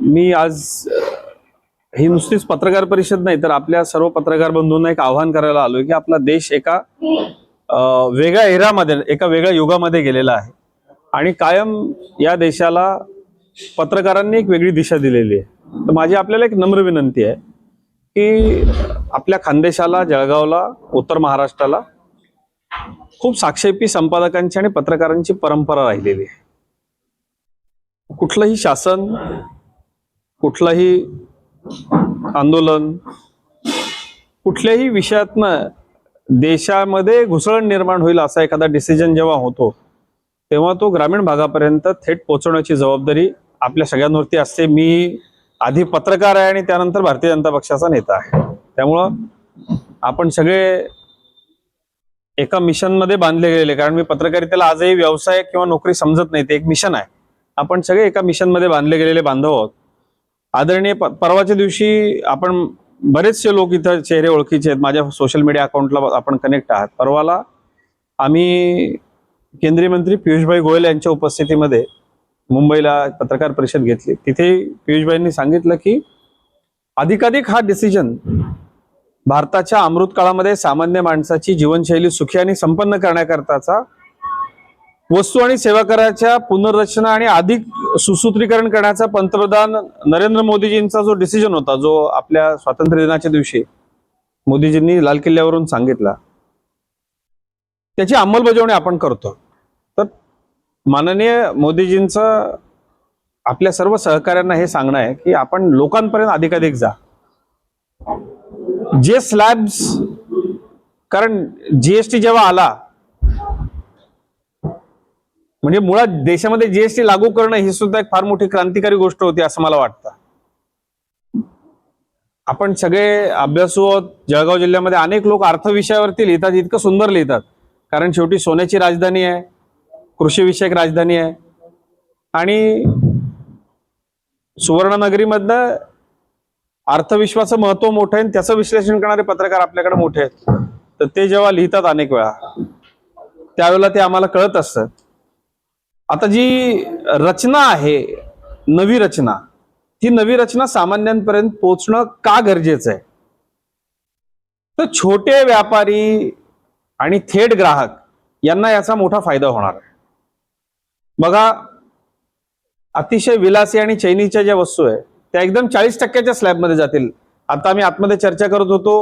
मी आज ही नुसतीच पत्रकार परिषद नाही तर आपल्या सर्व पत्रकार बंधूंना एक आव्हान करायला आलोय की आपला देश एका वेगळ्या एरामध्ये एका वेगळ्या युगामध्ये गेलेला आहे. आणि कायम या देशाला पत्रकारांनी एक वेगळी दिशा दिलेली आहे. तर माझी आपल्याला एक नम्र विनंती आहे की आपल्या खानदेशाला जळगावला उत्तर महाराष्ट्राला खूप साक्षेपी संपादकांची आणि पत्रकारांची परंपरा राहिलेली आहे. कुठलंही शासन कुठलंही आंदोलन कुठल्याही विषयातनं देशामध्ये घुसळण निर्माण होईल असा एखादा डिसिजन जेव्हा होतो तेव्हा तो ग्रामीण भागापर्यंत थेट पोहोचवण्याची जबाबदारी आपल्या सगळ्यांवरती असते. मी आधी पत्रकार आहे आणि त्यानंतर भारतीय जनता पक्षाचा नेता आहे. त्यामुळं आपण सगळे एका मिशनमध्ये बांधले गेलेले कारण मी पत्रकारितेला आजही व्यवसाय किंवा नोकरी समजत नाही ते एक मिशन आहे. आपण सगळे एका मिशनमध्ये बांधले गेलेले बांधव आहोत. आदरणीय प- परवाच्या दिवशी आपण बरेचसे लोक इथं चेहरे ओळखीचे आहेत. माझ्या सोशल मीडिया अकाउंटला आपण कनेक्ट आहात. परवाला आम्ही केंद्रीय मंत्री पियुषभाई गोयल यांच्या उपस्थितीमध्ये मुंबईला पत्रकार परिषद घेतली. तिथे पियुषभाईंनी सांगितलं की अधिकाधिक हा डिसिजन भारताच्या अमृत काळामध्ये सामान्य माणसाची जीवनशैली सुखी आणि संपन्न करण्याकरताचा वस्तू आणि सेवा कराच्या पुनर्रचना आणि अधिक सुसूत्रीकरण करण्याचा पंतप्रधान नरेंद्र मोदीजींचा जो डिसिजन होता जो आपल्या स्वातंत्र्य दिनाच्या दिवशी मोदीजींनी लाल किल्ल्यावरून सांगितला त्याची अंमलबजावणी आपण करतो. तर माननीय मोदीजींचं आपल्या सर्व सहकाऱ्यांना हे सांगणं आहे की आपण लोकांपर्यंत अधिकाधिक जा. जे स्लॅब्स कारण जीएसटी जेव्हा आला म्हणजे मुळात देशामध्ये जीएसटी लागू करणं ही सुद्धा एक फार मोठी क्रांतिकारी गोष्ट होती असं मला वाटतं. आपण सगळे अभ्यासू आहोत जळगाव जिल्ह्यामध्ये अनेक लोक अर्थविषयावरती लिहितात इतकं सुंदर लिहितात. कारण शेवटी सोन्याची राजधानी आहे कृषीविषयक राजधानी आहे. आणि सुवर्णनगरीमधनं अर्थविश्वाचं महत्त्व मोठं आहे आणि त्याचं विश्लेषण करणारे पत्रकार आपल्याकडे मोठे आहेत. तर ते जेव्हा लिहितात अनेक वेळा त्यावेळेला ते आम्हाला कळत असतं. आता जी रचना आहे नवी रचना ती नवी रचना सामान्यांपर्यंत पोहोचणं का गरजेचं आहे? तर छोटे व्यापारी आणि थेट ग्राहक यांना याचा मोठा फायदा होणार आहे. बघा अतिशय विलासी आणि चैनीच्या ज्या वस्तू आहे त्या एकदम चाळीस टक्क्याच्या स्लॅबमध्ये जातील. आता आम्ही आतमध्ये चर्चा करत होतो.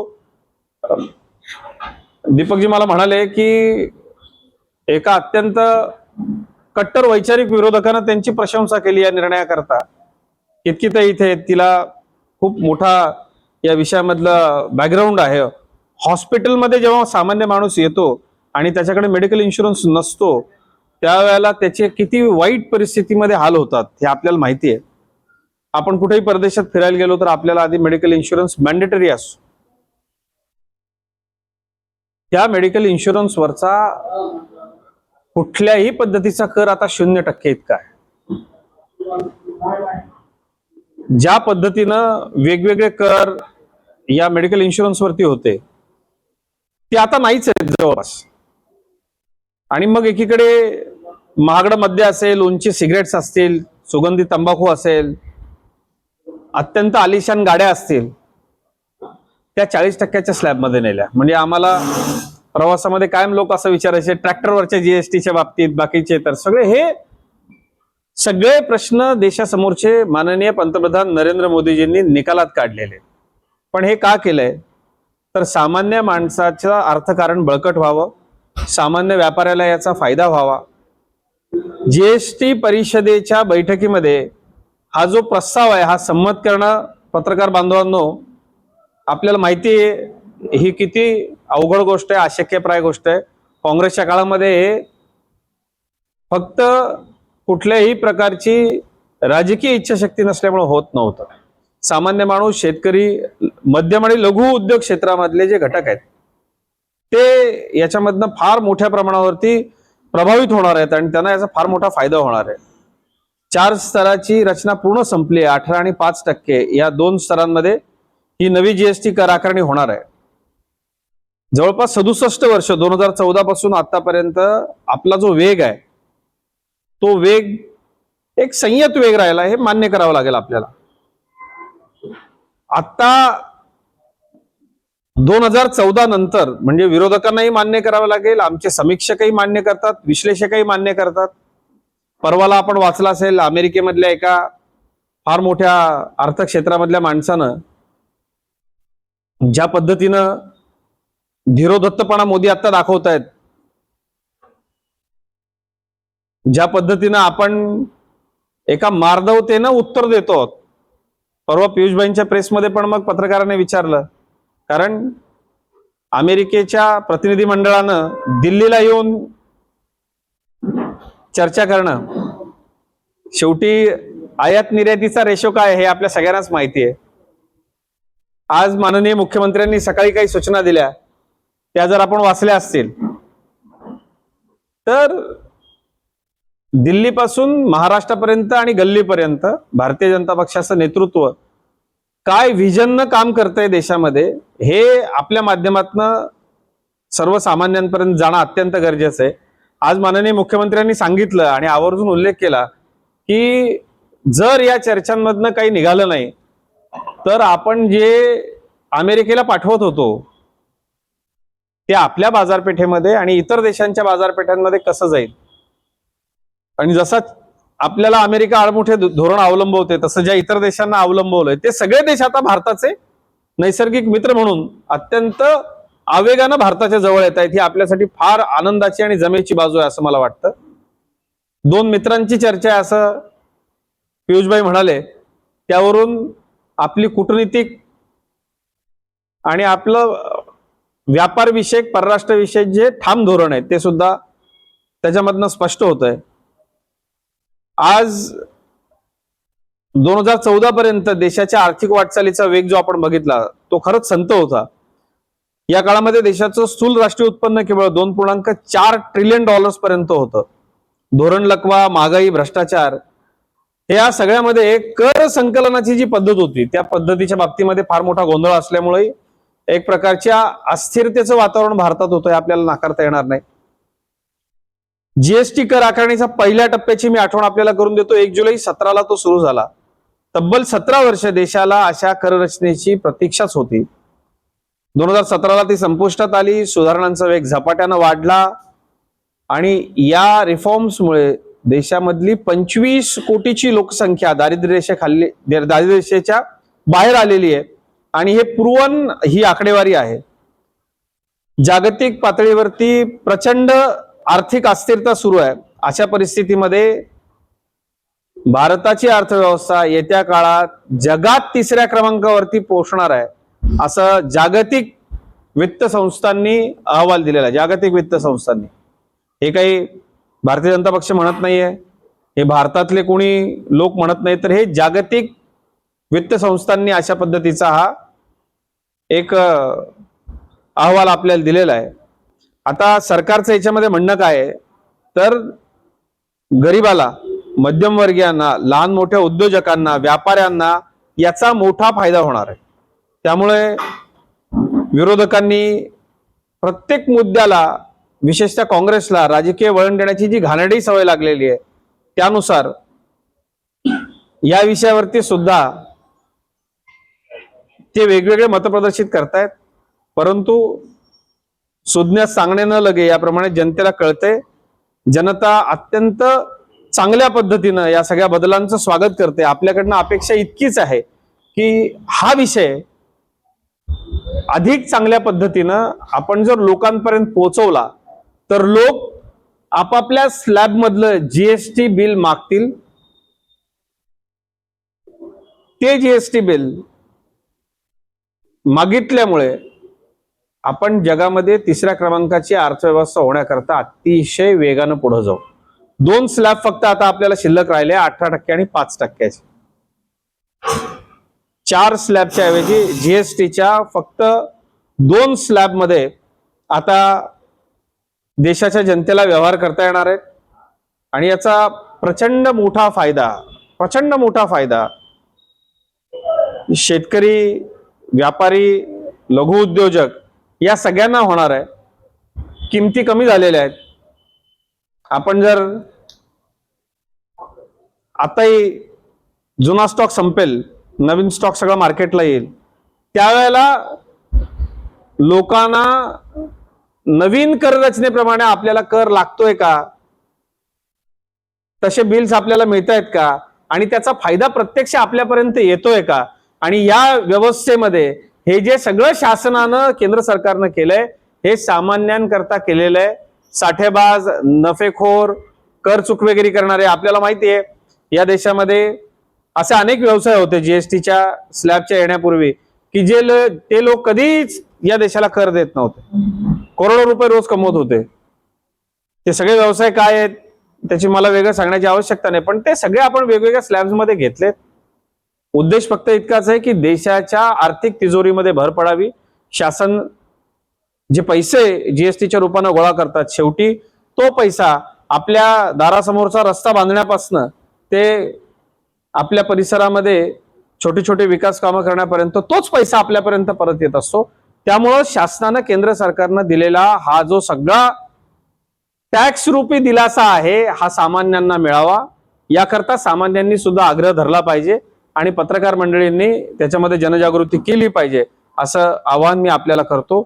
दीपकजी मला म्हणाले की एका अत्यंत कट्टर वैचारिक विरोधकांना त्यांची प्रशंसा केली या निर्णयाकरता. इतकी तर इथे तिला खूप मोठा या विषयामधलं बॅकग्राऊंड आहे. हॉस्पिटलमध्ये जेव्हा सामान्य माणूस येतो आणि त्याच्याकडे मेडिकल इन्शुरन्स नसतो त्यावेळेला त्याचे किती वाईट परिस्थितीमध्ये हाल होतात हे आपल्याला माहिती आहे. आपण कुठेही परदेशात फिरायला गेलो तर आपल्याला आधी मेडिकल इन्शुरन्स मॅन्डेटरी असतो. त्या मेडिकल इन्शुरन्सवरचा कुठल्याही पद्धतीचा कर आता शून्य टक्के इतका आहे. ज्या पद्धतीनं वेगवेगळे कर या मेडिकल इन्शुरन्स वरती होते ते आता नाहीच आहेत जवळपास. आणि मग एकीकडे महागडं मद्य असेल उंची सिगरेट्स असतील सुगंधी तंबाखू असेल अत्यंत आलिशान गाड्या असतील त्या चाळीस टक्क्याच्या स्लॅबमध्ये नेल्या. म्हणजे आम्हाला प्रवासामध्ये कायम लोक असं विचारायचे ट्रॅक्टरवरच्या जीएसटीच्या बाबतीत बाकीचे तर सगळे हे सगळे प्रश्न देशासमोरचे माननीय पंतप्रधान नरेंद्र मोदीजींनी निकालात काढलेले. पण हे का केलंय? तर सामान्य माणसाचं अर्थकारण बळकट व्हावं सामान्य व्यापाऱ्याला याचा फायदा व्हावा. जीएसटी परिषदेच्या बैठकीमध्ये हा जो प्रस्ताव आहे हा संमत करणं पत्रकार बांधवांनो आपल्याला माहिती आहे ही किती अवघड गोष्ट आहे अशक्यप्राय गोष्ट आहे. काँग्रेसच्या काळामध्ये फक्त कुठल्याही प्रकारची राजकीय इच्छाशक्ती नसल्यामुळे होत नव्हतं. सामान्य माणूस शेतकरी मध्यम आणि लघु उद्योग क्षेत्रामधले जे घटक आहेत ते याच्यामधनं फार मोठ्या प्रमाणावरती प्रभावित होणार आहेत आणि त्यांना याचा फार मोठा फायदा होणार आहे. चार स्तराची रचना पूर्ण संपली आहे अठरा आणि पाच टक्के या दोन स्तरांमध्ये ही नवी जीएसटी कर आकारणी होणार आहे. जवळपास सदुसष्ट वर्ष दोन हजार चौदा पासून आतापर्यंत आपला जो वेग आहे तो वेग एक संयत वेग राहिला हे मान्य करावं लागेल आपल्याला. आता दोन हजार चौदा नंतर म्हणजे विरोधकांनाही मान्य करावं लागेल आमचे समीक्षकही मान्य करतात विश्लेषकही मान्य करतात. परवाला आपण वाचला असेल अमेरिकेमधल्या एका फार मोठ्या अर्थक्षेत्रामधल्या माणसानं ज्या पद्धतीनं धीरोधत्तपणा मोदी आता दाखवतायत. ज्या पद्धतीनं आपण एका मार्दवतेनं उत्तर देतो आहोत. परवा पियुषबाईंच्या प्रेसमध्ये पण मग पत्रकाराने विचारलं. कारण अमेरिकेच्या प्रतिनिधी मंडळानं दिल्लीला येऊन चर्चा करणं शेवटी आयात निर्यातीचा रेशो काय हे आपल्या सगळ्यांनाच माहिती आहे. आज माननीय मुख्यमंत्र्यांनी सकाळी काही सूचना दिल्या. त्या जर आपण वाचल्या असतील. तर दिल्लीपासून महाराष्ट्रापर्यंत आणि गल्लीपर्यंत भारतीय जनता पक्षाचं नेतृत्व काय व्हिजननं काम करतंय देशामध्ये हे आपल्या माध्यमातनं सर्वसामान्यांपर्यंत जाणं अत्यंत गरजेचं आहे. आज माननीय मुख्यमंत्र्यांनी सांगितलं आणि आवर्जून उल्लेख केला की जर या चर्चांमधनं काही निघालं नाही तर आपण जे अमेरिकेला पाठवत होतो ते आपल्या बाजारपेठेमध्ये आणि इतर देशांच्या बाजारपेठांमध्ये कसं जाईल? आणि जसा आपल्याला अमेरिका आळमुठे धोरण अवलंबवते तसं ज्या इतर देशांना अवलंबवलंय ते सगळे देश आता भारताचे नैसर्गिक मित्र म्हणून अत्यंत आवेगानं भारताच्या जवळ येत आहेत. ही आपल्यासाठी फार आनंदाची आणि जमेची बाजू आहे असं मला वाटतं. दोन मित्रांची चर्चा आहे असं पियुषभाई म्हणाले. त्यावरून आपली कूटनीतिक आणि आपलं व्यापार विषयक परराष्ट्र विषयक जे ठाम धोरण आहे ते सुद्धा त्याच्यामधनं स्पष्ट होत आहे आज दोन हजार चौदा पर्यंत देशाच्या आर्थिक वाटचालीचा वेग जो आपण बघितला तो खरंच संत होता. या काळामध्ये देशाचं स्थूल राष्ट्रीय उत्पन्न केवळ दोन पूर्णांक चार ट्रिलियन डॉलर्स पर्यंत होतं. धोरण लकवा महागाई भ्रष्टाचार या सगळ्यामध्ये कर संकलनाची जी पद्धत होती त्या पद्धतीच्या बाबतीमध्ये फार मोठा गोंधळ असल्यामुळे एक प्रकारच्या अस्थिरतेचं वातावरण भारतात होतंय आपल्याला नाकारता येणार नाही. जीएसटी कर आकारणीचा पहिल्या टप्प्याची मी आठवण आपल्याला करून देतो. एक जुलै सतराला तो सुरू झाला. तब्बल सतरा वर्ष देशाला अशा कर रचनेची प्रतीक्षाच होती. दोन हजार सतराला ती संपुष्टात आली सुधारणांचा वेग झपाट्यानं वाढला आणि या रिफॉर्म्समुळे देशामधली पंचवीस कोटीची लोकसंख्या दारिद्र्य रेषेखाली दारिद्र्य रेषेच्या बाहेर आलेली आहे. आणि हे पुरवण ही आकडेवारी आहे. जागतिक पातळीवरती प्रचंड आर्थिक अस्थिरता सुरू आहे. अशा परिस्थितीमध्ये भारताची अर्थव्यवस्था येत्या काळात जगात तिसऱ्या क्रमांकावरती पोहोचणार आहे असं जागतिक वित्त संस्थांनी अहवाल दिलेला आहे. जागतिक वित्त संस्थांनी. हे काही भारतीय जनता पक्ष म्हणत नाहीये. हे भारतातले कोणी लोक म्हणत नाही तर हे जागतिक वित्त संस्थांनी अशा पद्धतीचा हा एक अहवाल आपल्याला दिलेला आहे. आता सरकारचं याच्यामध्ये म्हणणं काय आहे? तर गरीबाला मध्यमवर्गीयांना लहान मोठ्या उद्योजकांना व्यापाऱ्यांना याचा मोठा फायदा होणार आहे. त्यामुळे विरोधकांनी प्रत्येक मुद्द्याला विशेषतः काँग्रेसला राजकीय वळण देण्याची जी घाणेरडी सवय लागलेली आहे त्यानुसार या विषयावरती सुद्धा ते वेगवेगळे मत प्रदर्शित करतायत. परंतु सुज्ञ सांगणे न लगे याप्रमाणे जनतेला कळते जनता अत्यंत चांगल्या पद्धतीनं या सगळ्या बदलांचं स्वागत करते. आपल्याकडनं अपेक्षा इतकीच आहे की हा विषय अधिक चांगल्या पद्धतीनं आपण जर लोकांपर्यंत पोहोचवला तर लोक आपापल्या स्लॅबमधलं जीएसटी बिल मागतील. ते जीएसटी बिल मागितल्यामुळे आपण जगामध्ये तिसऱ्या क्रमांकाची अर्थव्यवस्था होण्याकरता अतिशय वेगानं पुढे जाऊ. दोन स्लॅब फक्त आता आपल्याला शिल्लक राहिले अठरा टक्के आणि पाच टक्क्याचे. चार स्लॅबच्या ऐवजी जीएसटीच्या फक्त दोन स्लॅबमध्ये आता देशाच्या जनतेला व्यवहार करता येणार आहेत. आणि याचा प्रचंड मोठा फायदा प्रचंड मोठा फायदा शेतकरी व्यापारी लघु उद्योजक या सगळ्यांना होणार आहे. किमती कमी झालेल्या आहेत. आपण जर आताही जुना स्टॉक संपेल नवीन स्टॉक सगळा मार्केटला येईल त्यावेळेला लोकांना नवीन कर रचनेप्रमाणे आपल्याला कर लागतोय का? तसे बिल्स आपल्याला मिळत आहेत का? आणि त्याचा फायदा प्रत्यक्ष आपल्यापर्यंत येतोय का? आणि या व्यवस्थेमध्ये हे जे सगळं शासनानं केंद्र सरकारनं केलंय हे सामान्यांकरता केलेलं आहे साठेबाज नफेखोर कर चुकवेगिरी करणारे आपल्याला माहिती आहे या देशामध्ये असे अनेक व्यवसाय होते जीएसटीच्या स्लॅबच्या येण्यापूर्वी की जे ल- ते लोक कधीच या देशाला कर देत नव्हते. करोडो रुपये रोज कमवत होते. ते सगळे व्यवसाय काय आहेत त्याची मला वेगळं सांगण्याची आवश्यकता नाही पण ते सगळे आपण वेगवेगळ्या स्लॅब्समध्ये घेतलेत. उद्देश फक्त इतकाच आहे की देशाच्या आर्थिक तिजोरीमध्ये भर पडावी. शासन जे पैसे जीएसटीच्या रूपानं गोळा करतात शेवटी तो पैसा आपल्या दारासमोरचा रस्ता बांधण्यापासनं ते आपल्या परिसरामध्ये छोटे छोटे विकास कामं करण्यापर्यंत तोच पैसा आपल्यापर्यंत परत येत असतो. त्यामुळं शासनानं केंद्र सरकारनं दिलेला हा जो सगळा टॅक्स रूपी दिलासा आहे हा सामान्यांना मिळावा. याकरता सामान्यांनी सुद्धा आग्रह धरला पाहिजे. आणि पत्रकार मंडळींनी त्याच्यामध्ये जनजागृती केली पाहिजे असं आवाहन मी आपल्याला करतो.